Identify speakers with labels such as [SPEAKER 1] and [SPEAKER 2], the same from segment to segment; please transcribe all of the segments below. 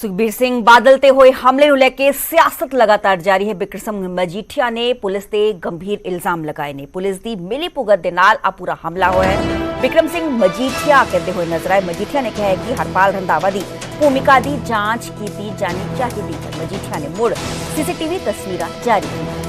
[SPEAKER 1] ਸੁਖਬੀਰ ਸਿੰਘ ਬਾਦਲ ਤੇ ਹੋਏ ਹਮਲੇ ਨੂੰ ਲੈ ਕੇ ਸਿਆਸਤ ਲਗਾਤਾਰ ਜਾਰੀ ਹੈ ਬਿਕਰਮ ਸਿੰਘ ਮਜੀਠੀਆ ਨੇ ਪੁਲਿਸ ਤੇ ਗੰਭੀਰ ਇਲਜ਼ਾਮ ਲਗਾਏ ਨੇ ਪੁਲਿਸ ਦੀ ਮਿਲੀ ਭੁਗਤ ਦੇ ਨਾਲ ਆ ਪੂਰਾ ਹਮਲਾ ਹੋਇਆ ਹੈ ਬਿਕਰਮ ਸਿੰਘ ਮਜੀਠੀਆ ਕਹਿੰਦੇ ਹੋਏ ਨਜ਼ਰ ਆਏ ਮਜੀਠੀਆ ਨੇ ਕਿਹਾ ਹੈ ਕਿ ਹਰਪਾਲ ਰੰਧਾਵਾ ਦੀ ਭੂਮਿਕਾ ਦੀ ਜਾਂਚ ਕੀਤੀ ਜਾਣੀ ਚਾਹੀਦੀ ਹੈ ਮਜੀਠੀਆ ਨੇ ਮੁੜ ਸੀਸੀਟੀਵੀ ਤਸਵੀਰਾਂ ਜਾਰੀ ਕੀਤੀਆਂ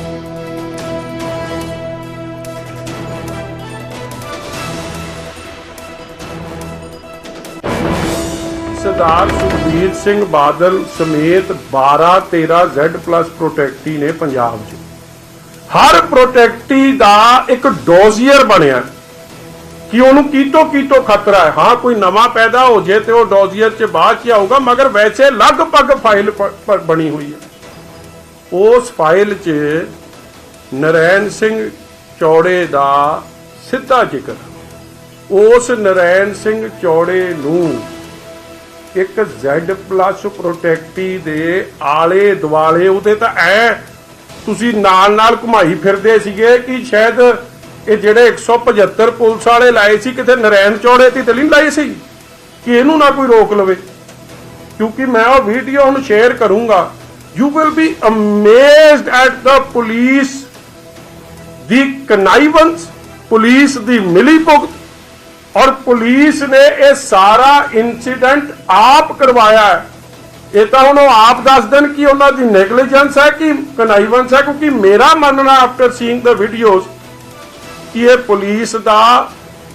[SPEAKER 2] ਸਰਦਾਰ ਸੁਖਬੀਰ ਸਿੰਘ ਬਾਦਲ ਸਮੇਤ 12 13 Z+ ਪ੍ਰੋਟੈਕਟੀ ਨੇ ਪੰਜਾਬ 'ਚ। ਹਰ ਪ੍ਰੋਟੈਕਟੀ ਦਾ ਇੱਕ ਡੋਜ਼ੀਅਰ ਬਣਿਆ। ਕਿ ਉਹਨੂੰ ਕੀਤੋ ਕੀਤੋ ਖਤਰਾ ਹੈ। ਹਾਂ, ਕੋਈ ਨਵਾਂ ਪੈਦਾ ਹੋ ਜੇ ਤੇ ਉਹ ਡੋਜ਼ੀਅਰ 'ਚ ਬਾਅਦ 'ਚ ਆਊਗਾ, ਮਗਰ ਵੈਸੇ ਲਗਭਗ ਫਾਈਲ ਬਣੀ ਹੋਈ ਹੈ। ਉਸ ਫਾਈਲ ਚ ਨਰੈਣ ਸਿੰਘ ਚੌੜੇ ਦਾ ਸਿੱਧਾ ਜ਼ਿਕਰ। ਉਸ ਨਰੈਣ ਸਿੰਘ ਚੌੜੇ ਨੂੰ ਇੱਕ Z+ ਪ੍ਰੋਟੈਕਟੀ ਦੇ ਆਲੇ ਦੁਆਲੇ, ਉਹਦੇ ਤਾਂ ਐ, ਤੁਸੀਂ ਨਾਲ ਨਾਲ ਘੁਮਾਈ ਫਿਰਦੇ ਸੀਗੇ ਕਿ ਸ਼ਾਇਦ ਇਹ ਜਿਹੜੇ 175 ਪੁਲਿਸ ਵਾਲੇ ਲਾਏ ਸੀ, ਕਿਤੇ ਨਰੈਣ ਚੌੜੇ ਤੇ ਤਾਂ ਨਹੀਂ ਸੀ, ਕਿ ਇਹਨੂੰ ਨਾ ਕੋਈ ਰੋਕ ਲਵੇ। ਕਿਉਂਕਿ ਮੈਂ ਉਹ ਵੀਡੀਓ ਹੁਣ ਸ਼ੇਅਰ ਕਰੂੰਗਾ। You will be amazed at the police the connivance police ਦੀ ਮਿਲੀ ਭੁਗਤ ਔਰ ਪੁਲਿਸ ਨੇ ਇਹ ਸਾਰਾ ਇਨਸੀਡੈਂਟ ਆਪ ਕਰਵਾਇਆ ਇਹ ਤਾਂ ਹੁਣ ਉਹ ਆਪ ਦੱਸ ਦੇਣ ਕਿ ਉਹਨਾਂ ਦੀ ਨੈਗਲੀਜੈਂਸ ਹੈ ਕਿ ਕਨਾਈਵੈਂਸ ਹੈ, ਕਿਉਂਕਿ ਮੇਰਾ ਮੰਨਣਾ ਆਫਟਰ ਸੀਇੰਗ ਦਾ ਵੀਡੀਓਜ਼ ਕਿ ਇਹ ਪੁਲਿਸ ਦਾ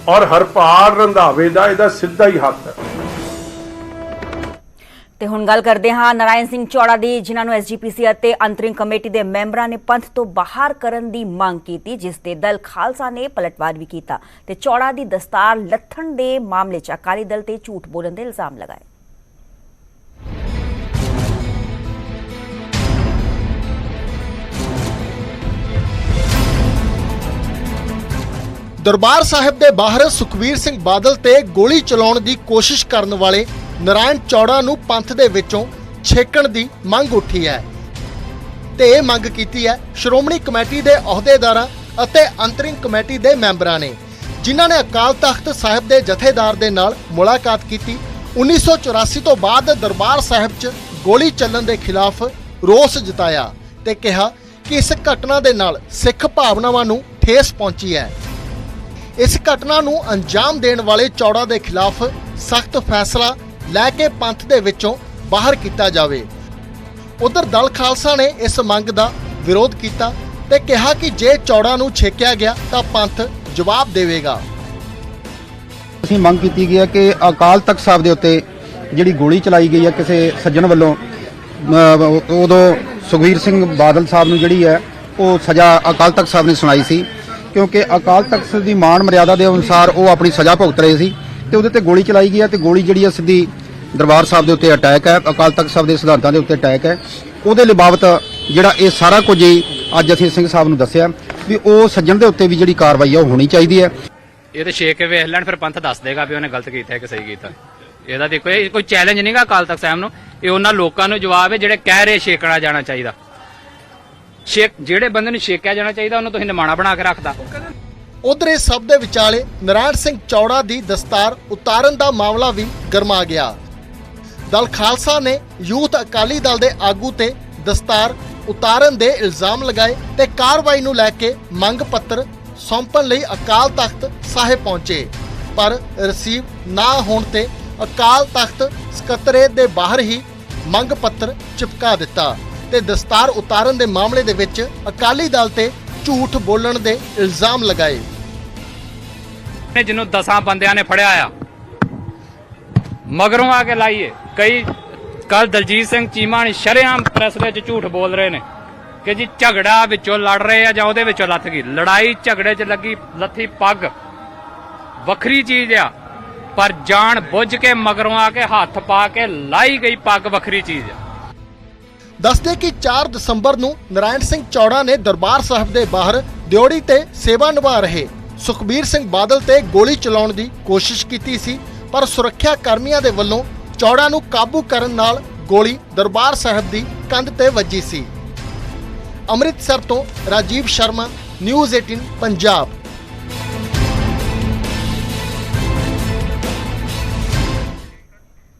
[SPEAKER 2] ਔਰ ਹਰਪਾਲ ਰੰਧਾਵੇ ਦਾ ਇਹਦਾ ਸਿੱਧਾ ਹੀ ਹੱਥ ਹੈ।
[SPEAKER 1] ਤੇ ਹੁਣ ਗੱਲ ਕਰਦੇ ਹਾਂ ਨਾਰਾਇਣ ਸਿੰਘ ਚੌੜਾ ਦੀ, ਜਿਨ੍ਹਾਂ ਨੂੰ ਐਸਜੀਪੀਸੀ ਅਤੇ ਅੰਤਰਿਮ ਕਮੇਟੀ ਦੇ ਮੈਂਬਰਾਂ ਨੇ ਪੰਥ ਤੋਂ ਬਾਹਰ ਕਰਨ ਦੀ ਮੰਗ ਕੀਤੀ, ਜਿਸ ਤੇ ਦਲ ਖਾਲਸਾ ਨੇ ਪਲਟਵਾਰ ਵੀ ਕੀਤਾ। ਤੇ ਚੌੜਾ ਦੀ ਦਸਤਾਰ ਲੱਥਣ ਦੇ ਮਾਮਲੇ 'ਚ ਅਕਾਲੀ ਦਲ ਤੇ ਝੂਠ ਬੋਲਣ ਦੇ ਇਲਜ਼ਾਮ ਲਗਾਏ।
[SPEAKER 3] ਦਰਬਾਰ ਸਾਹਿਬ ਦੇ ਬਾਹਰ ਸੁਖਵੀਰ ਸਿੰਘ ਬਾਦਲ ਤੇ ਗੋਲੀ ਚਲਾਉਣ ਦੀ ਕੋਸ਼ਿਸ਼ ਕਰਨ ਵਾਲੇ ਨਰਾਇਣ ਚੌੜਾ ਨੂੰ ਪੰਥ ਦੇ ਵਿੱਚੋਂ ਛੇਕਣ ਦੀ ਮੰਗ ਉੱਠੀ ਹੈ ਤੇ ਇਹ ਮੰਗ ਕੀਤੀ ਹੈ ਸ਼੍ਰੋਮਣੀ ਕਮੇਟੀ ਦੇ ਅਹੁਦੇਦਾਰਾਂ ਅਤੇ ਅੰਤਰਿਮ ਕਮੇਟੀ ਦੇ ਮੈਂਬਰਾਂ ਨੇ, ਜਿਨ੍ਹਾਂ ਨੇ ਅਕਾਲ ਤਖਤ ਸਾਹਿਬ ਦੇ ਜਥੇਦਾਰ ਦੇ ਨਾਲ ਮੁਲਾਕਾਤ ਕੀਤੀ। 1984 ਤੋਂ ਬਾਅਦ ਦਰਬਾਰ ਸਾਹਿਬ 'ਚ ਗੋਲੀ ਚੱਲਣ ਦੇ ਖਿਲਾਫ ਰੋਸ ਜਤਾਇਆ ਤੇ ਕਿਹਾ ਕਿ ਇਸ ਘਟਨਾ ਦੇ ਨਾਲ ਸਿੱਖ ਭਾਵਨਾਵਾਂ ਨੂੰ ਠੇਸ ਪਹੁੰਚੀ ਹੈ। ਇਸ ਘਟਨਾ ਨੂੰ ਅੰਜਾਮ ਦੇਣ ਵਾਲੇ ਚੌੜਾ ਦੇ ਖਿਲਾਫ ਸਖਤ ਫੈਸਲਾ ਲੈ ਕੇ ਪੰਥ ਦੇ ਵਿੱਚੋਂ ਬਾਹਰ ਕੀਤਾ ਜਾਵੇ। ਉਧਰ ਦਲ ਖਾਲਸਾ ਨੇ ਇਸ ਮੰਗ ਦਾ ਵਿਰੋਧ ਕੀਤਾ ਤੇ ਕਿਹਾ ਕਿ ਜੇ ਚੌੜਾ ਨੂੰ ਛੇਕਿਆ ਗਿਆ ਤਾਂ ਪੰਥ ਜਵਾਬ ਦੇਵੇਗਾ।
[SPEAKER 4] ਅਸੀਂ ਮੰਗ ਕੀਤੀ ਗਈ ਹੈ ਕਿ ਅਕਾਲ ਤਖਤ ਸਾਹਿਬ ਦੇ ਉੱਤੇ ਜਿਹੜੀ ਗੋਲੀ ਚਲਾਈ ਗਈ ਹੈ ਕਿਸੇ ਸੱਜਣ ਵੱਲੋਂ ਉਦੋਂ ਸੁਖਵੀਰ ਸਿੰਘ ਬਾਦਲ ਸਾਹਿਬ ਨੂੰ ਜਿਹੜੀ ਹੈ, ਉਹ ਸਜ਼ਾ ਅਕਾਲ ਤਖਤ ਸਾਹਿਬ ਨੇ ਸੁਣਾਈ ਸੀ। ਕਿਉਂਕਿ ਅਕਾਲ ਤਖਤ ਦੀ ਮਾਣ ਮਰਿਆਦਾ ਦੇ ਅਨੁਸਾਰ ਉਹ ਆਪਣੀ ਸਜ਼ਾ ਭੁਗਤ ਰਹੇ ਸੀ। ਤੇ ਉਹਦੇ ਤੇ ਗੋਲੀ ਚਲਾਈ ਗਈ ਹੈ ਤੇ ਗੋਲੀ ਜਿਹੜੀ ਹੈ ਸਿੱਧੀ ਦਰਬਾਰ ਸਾਹਿਬ ਦੇ ਉੱਤੇ ਅਟੈਕ ਹੈ, ਅਕਾਲ ਤਖਤ ਸਾਹਿਬ ਦੇ ਸਿਧਾਂਤਾਂ ਦੇ ਉੱਤੇ ਅਟੈਕ ਹੈ। ਉਹਦੇ ਲਈ ਬਾਬਤ ਜਿਹੜਾ ਇਹ ਸਾਰਾ ਕੁਝ ਹੀ ਅੱਜ ਅਸੀਂ ਸਿੰਘ ਸਾਹਿਬ ਨੂੰ ਦੱਸਿਆ ਵੀ ਉਹ ਸੱਜਣ ਦੇ ਉੱਤੇ ਵੀ ਜਿਹੜੀ ਕਾਰਵਾਈ ਹੈ ਉਹ ਹੋਣੀ ਚਾਹੀਦੀ ਹੈ।
[SPEAKER 5] ਇਹ ਤੇ ਛੇਕ ਵੇਖ ਲੈਣ, ਫਿਰ ਪੰਥ ਦੱਸ ਦੇਗਾ ਵੀ ਉਹਨੇ ਗਲਤ ਕੀਤਾ ਹੈ ਕਿ ਸਹੀ ਕੀਤਾ ਇਹਦਾ ਦੇਖੋ, ਇਹ ਕੋਈ ਚੈਲੰਜ ਨਹੀਂਗਾ ਅਕਾਲ ਤਖਤ ਸਾਹਿਬ ਨੂੰ, ਇਹ ਉਹਨਾਂ ਲੋਕਾਂ ਨੂੰ ਜਵਾਬ ਹੈ ਜਿਹੜੇ ਕਹਿ ਰਹੇ ਛੇਕਣਾ ਜਾਣਾ ਚਾਹੀਦਾ। ਛੇਕ, ਜਿਹੜੇ ਬੰਦੇ ਨੂੰ ਛੇਕਿਆ ਜਾਣਾ ਚਾਹੀਦਾ, ਉਹਨੂੰ ਤੁਸੀਂ ਨਿਮਾਣਾ ਬਣਾ ਕੇ ਰੱਖਦਾ।
[SPEAKER 3] ਉਧਰ ਇਸ ਸਭ ਦੇ ਵਿਚਾਲੇ ਨਾਰਾਇਣ ਸਿੰਘ ਚੌੜਾ ਦੀ ਦਸਤਾਰ ਉਤਾਰਨ ਦਾ ਮਾਮਲਾ ਵੀ ਗਰਮਾ ਗਿਆ। ਦਲ ਖਾਲਸਾ ਨੇ ਯੂਥ ਅਕਾਲੀ ਦਲ ਦੇ ਆਗੂ ਤੇ ਦਸਤਾਰ ਉਤਾਰਨ ਦੇ ਇਲਜ਼ਾਮ ਲਗਾਏ ਤੇ ਕਾਰਵਾਈ ਨੂੰ ਲੈ ਕੇ ਮੰਗ ਪੱਤਰ ਸੌਂਪਣ ਲਈ ਅਕਾਲ ਤਖਤ ਸਾਹਿਬ ਪਹੁੰਚੇ। ਪਰ ਰਸੀਵ ਨਾ ਹੋਣ ਤੇ ਅਕਾਲ ਤਖਤ ਸਕੱਤਰੇਤ ਦੇ ਬਾਹਰ ਹੀ ਮੰਗ ਪੱਤਰ ਚਿਪਕਾ ਦਿੱਤਾ ਤੇ ਦਸਤਾਰ ਉਤਾਰਨ ਦੇ ਮਾਮਲੇ ਦੇ ਵਿੱਚ ਅਕਾਲੀ ਦਲ ਤੇ ਝੂਠ ਬੋਲਣ ਦੇ ਇਲਜ਼ਾਮ ਲਗਾਏ।
[SPEAKER 5] ਨੇ ਜਿਹਨੂੰ ਦਸਾਂ ਬੰਦਿਆਂ ਨੇ ਫੜਿਆ ਆ, ਮਗਰੋਂ ਆ ਕੇ ਲਾਈਏ। ਕਈ ਕੱਲ ਦਲਜੀਤ ਸਿੰਘ ਚੀਮਾ ਨੇ ਸ਼ਰੇਆਮ ਪ੍ਰੈਸ ਵਿੱਚ ਝੂਠ ਬੋਲ ਰਹੇ ਨੇ ਕਿ ਜੀ ਝਗੜਾ ਵਿੱਚੋਂ ਲੜ ਰਹੇ ਆ ਜਾਂ ਉਹਦੇ ਵਿੱਚੋਂ ਲੱਥ ਗਈ। ਲੜਾਈ ਝਗੜੇ 'ਚ ਲੱਗੀ, ਲੱਥੀ ਪੱਗ। ਵੱਖਰੀ ਚੀਜ਼ ਆ, ਪਰ ਜਾਣ ਬੁੱਝ ਕੇ ਮਗਰੋਂ ਆ ਕੇ ਹੱਥ ਪਾ ਕੇ ਲਾਈ ਗਈ ਪੱਗ ਵੱਖਰੀ ਚੀਜ਼ ਆ।
[SPEAKER 3] ਦੱਸਦੇ ਕਿ 4 ਦਸੰਬਰ ਨੂੰ ਨਰਾਇਣ ਸਿੰਘ ਚੌੜਾ ਨੇ ਦਰਬਾਰ ਸਾਹਿਬ ਦੇ ਬਾਹਰ ਦਿਉੜੀ ਤੇ ਸੇਵਾ ਨਿਭਾ ਰਹੇ। ਸੁਖਬੀਰ ਸਿੰਘ ਬਾਦਲ ਤੇ ਗੋਲੀ ਚਲਾਉਣ ਦੀ ਕੋਸ਼ਿਸ਼ ਕੀਤੀ ਸੀ, ਪਰ ਸੁਰੱਖਿਆ ਕਰਮੀਆਂ ਦੇ ਵੱਲੋਂ ਚੌੜਾ ਨੂੰ ਕਾਬੂ ਕਰਨ ਨਾਲ ਗੋਲੀ ਦਰਬਾਰ ਸਾਹਿਬ ਦੀ ਕੰਧ ਤੇ ਵੱਜੀ ਸੀ। ਅੰਮ੍ਰਿਤਸਰ ਤੋਂ ਰਾਜੀਵ ਸ਼ਰਮਾ, ਨਿਊਜ਼ 18 ਪੰਜਾਬ।